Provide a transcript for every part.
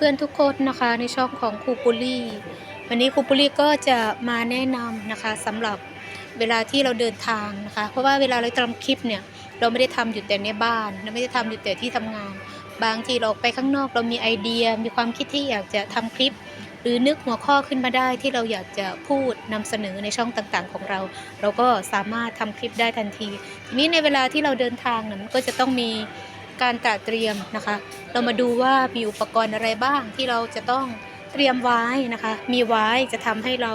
พื่อนๆทุกคนนะคะในช่องของครูปุลี่วันนี้ครูปุลี่ก็จะมาแนะนำนะคะสำหรับเวลาที่เราเดินทางนะคะ เพราะว่าเวลาเราทำคลิปเนี่ยเราไม่ได้ทำอยู่แต่ในบ้าน เราไม่ได้ทำอยู่แต่ที่ทำงาน บางทีเราออกไปข้างนอกเรามีไอเดีย มีความคิดที่อยากจะทำคลิป หรือนึกหัวข้อขึ้นมาได้ที่เราอยากจะพูดนำเสนอในช่องต่างๆ ของเรา เราก็สามารถทำคลิปได้ทันที ทีนี้ในเวลาที่เราเดินทางเนี่ยมันก็จะต้องมี การตระเตรียมนะคะ เรามาดูว่ามีอุปกรณ์อะไรบ้างที่เราจะต้องเตรียมไว้นะคะ มีไว้จะทำให้เรา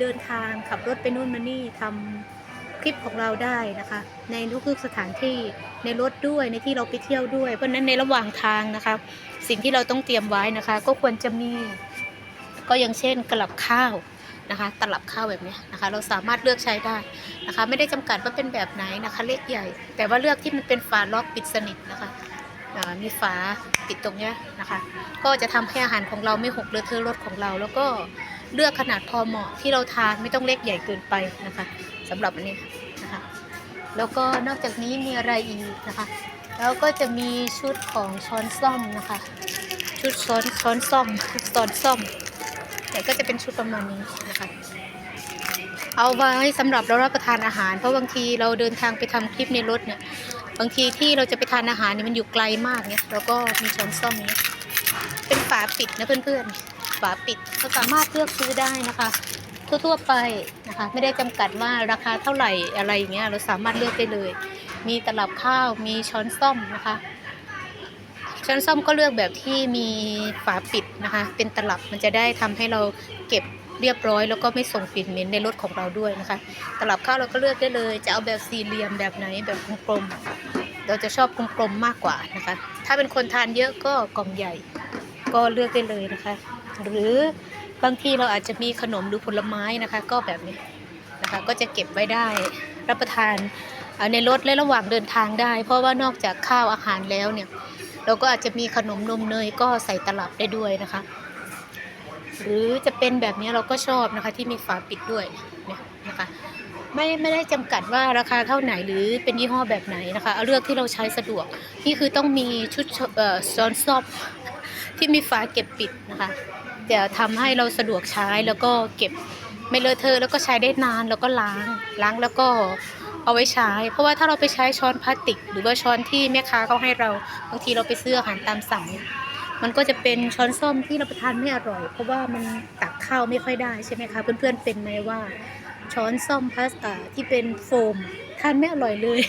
เดินทางขับรถไปนู่นมานี่ทำคลิปของเราได้นะคะ ในทุกๆสถานที่ในรถด้วยในที่เราไปเที่ยวด้วย เพราะฉะนั้นในระหว่างทางนะคะ สิ่งที่เราต้องเตรียมไว้นะคะ ก็ควรจะมีก็อย่างเช่นกลับข้าว นะคะตลับข้าวแบบนี้นะคะเราสามารถเลือกใช้ได้นะคะ ไม่ได้จำกัดว่าเป็นแบบไหนนะคะ เล็กใหญ่ แต่ว่าเลือกที่มันเป็นฝาล็อกปิดสนิทนะคะมีฝาปิดตรงนี้นะคะ ก็จะทำให้อาหารของเราไม่หกเลอะเทอะรสของเรา แล้วก็เลือกขนาดพอเหมาะที่เราทานไม่ต้องเล็กใหญ่เกินไปนะคะสำหรับอันนี้นะคะ แล้วก็นอกจากนี้มีอะไรอีกนะคะ แล้วก็จะมีชุดของช้อนซ่อมนะคะ ชุดช้อนช้อนซ่อมช้อนซ่อม ส่ก็จะเป็นชุดประมาณนี้นะคะเอาไว้สำหรับเรารับประทานอาหาร เพราะบางทีเราเดินทางไปทำคลิปในรถเนี่ย บางทีที่เราจะไปทานอาหารเนี่ยมันอยู่ไกลมากเนี่ยเราก็มีช้อนซ่อมนี้เป็นฝาปิดนะเพื่อนๆ ฝาปิดเราสามารถเลือกซื้อได้นะคะ ทั่วๆไปนะคะ ไม่ได้จำกัดว่าราคาเท่าไหร่อะไรอย่างเงี้ยเราสามารถเลือกได้เลย มีตลับข้าวมีช้อนซ่อมนะคะ ช้อนซ่อมก็เลือกแบบที่มีฝาปิดนะคะ เป็นตลับมันจะได้ทำให้เราเก็บเรียบร้อย แล้วก็ไม่ส่งกลิ่นเหม็นในรถของเราด้วยนะคะ ตลับข้าวเราก็เลือกได้เลย จะเอาแบบสี่เหลี่ยมแบบไหนแบบกลมๆเราจะชอบกลมๆมากกว่านะคะ ถ้าเป็นคนทานเยอะก็กล่องใหญ่ ก็เลือกได้เลยนะคะ หรือบางทีเราอาจจะมีขนมหรือผลไม้นะคะ ก็แบบนี้นะคะก็จะเก็บไว้ได้รับประทานในรถและระหว่างเดินทางได้ เพราะว่านอกจากข้าวอาหารแล้วเนี่ย เราก็อาจจะมีขนมนมเนยก็ใส่ตลับได้ด้วยนะคะ หรือจะเป็นแบบนี้เราก็ชอบนะคะ ที่มีฝาปิดด้วยเนี่ยนะคะไม่ไม่ได้จำกัดว่าราคาเท่าไหนหรือเป็นยี่ห้อแบบไหนนะคะเอาเลือกที่เราใช้สะดวกนี่คือต้องมีชุดเอ่อซ้อนซอบที่มีฝาเก็บปิดนะคะจะทำให้เราสะดวกใช้แล้วก็เก็บไม่เลอะเทอะแล้วก็ใช้ได้นานแล้วก็ล้างล้างแล้วก็ เอาไว้ใช้ เพราะว่าถ้าเราไปใช้ช้อนพลาสติก หรือว่าช้อนที่แม่ค้าเขาให้เราบางทีเราไปซื้ออาหารตามสั่ง มันก็จะเป็นช้อนส้อมที่เราไปทานไม่อร่อย เพราะว่ามันตักข้าวไม่ค่อยได้ใช่ไหมคะเพื่อนๆเป็นไหมว่า ช้อนซ่อมพลาสติกที่เป็นโฟมทานไม่อร่อยเลย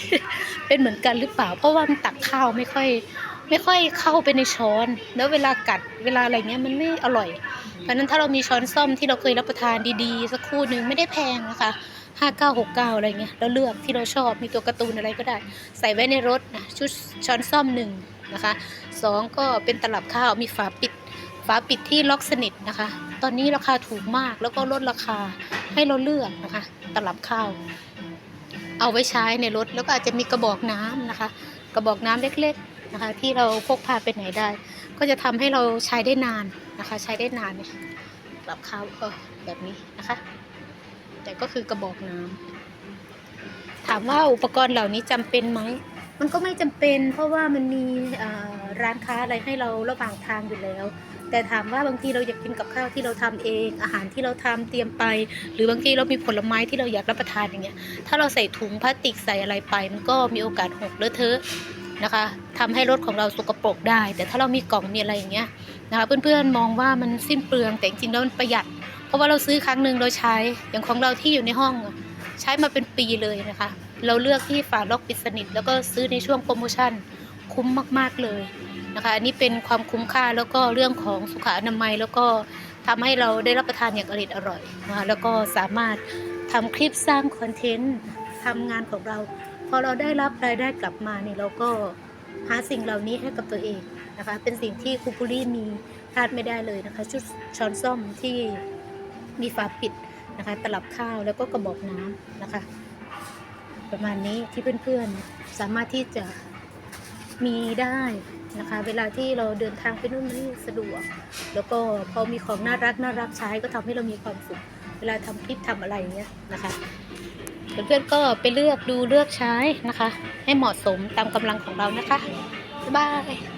เป็นเหมือนกันหรือเปล่า เพราะว่ามันตักข้าวไม่ค่อยไม่ค่อยเข้าไปในช้อน แล้วเวลากัดเวลาอะไรเงี้ยมันไม่อร่อยเพราะนั้นถ้าเรามีช้อนซ่อมที่เราเคยรับประทานดีๆ สักคู่หนึ่งไม่ได้แพงนะคะ ห้าเก้าหกเก้าอะไรเงี้ยเราเลือกที่เราชอบมีตัวการ์ตูนอะไรก็ได้ ใส่ไว้ในรถนะชุดช้อนซ่อมหนึ่งนะคะสองก็เป็นตลับข้าวมีฝาปิด ฝาปิดที่ล็อกสนิทนะคะ ตอนนี้ราคาถูกมากแล้วก็ลดราคาให้เราเลือกนะคะ ตลับข้าว เอาไว้ใช้ในรถแล้วก็อาจจะมีกระบอกน้ำนะคะ กระบอกน้ำเล็กๆนะคะ ที่เราพกพาไปไหนได้ ก็จะทำให้เราใช้ได้นานนะคะ ใช้ได้นานเนี่ยตลับข้าวก็แบบนี้นะคะ แต่ก็คือกระบอกน้ำถามว่าอุปกรณ์เหล่านี้จำเป็นไหมมันก็ไม่จำเป็น เพราะว่ามันมีร้านค้าอะไรให้เราระหว่างทางอยู่แล้ว แต่ถามว่าบางทีเราอยากกินกับข้าวที่เราทำเอง อาหารที่เราทำเตรียมไป หรือบางทีเรามีผลไม้ที่เราอยากรับประทานอย่างเงี้ยถ้าเราใส่ถุงพลาสติกใส่อะไรไป มันก็มีโอกาสหกเลอะเทอะนะคะทำให้รถของเราสกปรกได้ แต่ถ้าเรามีกล่องมีอะไรอย่างเงี้ยนะคะเพื่อนๆมองว่ามันสิ้นเปลืองแต่จริงๆแล้วมันประหยัด เพราะว่าเราซื้อครั้งหนึ่งเราใช้อย่างของเราที่อยู่ในห้องใช้มาเป็นปีเลยนะคะ เราเลือกที่ฝาล็อกปิดสนิท แล้วก็ซื้อในช่วงโปรโมชั่นคุ้มมาก ๆเลยนะคะอันนี้เป็นความคุ้มค่าแล้วก็เรื่องของสุขอนามัยแล้วก็ทำให้เราได้รับประทานอย่างอร่อยอร่อยนะคะแล้วก็สามารถทำคลิปสร้างคอนเทนต์ทำงานของเราพอเราได้รับรายได้กลับมาเนี่ยเราก็หาสิ่งเหล่านี้ให้กับตัวเองนะคะ เป็นสิ่งที่คูปุรีมีพลาดไม่ได้เลยนะคะ ชุดช้อนส้อมที่ มีฝาปิดนะคะ ตลับข้าวแล้วก็กระบอกน้ำนะคะ ประมาณนี้ที่เพื่อนๆสามารถที่จะมีได้นะคะ เวลาที่เราเดินทางไปนู่นมานี่สะดวก แล้วก็พอมีของน่ารักน่ารักใช้ก็ทำให้เรามีความสุข เวลาทำคลิปทำอะไรอย่างเงี้ยนะคะเพื่อนๆก็ไปเลือกดูเลือกใช้นะคะ ให้เหมาะสมตามกำลังของเรานะคะบ๊ายบาย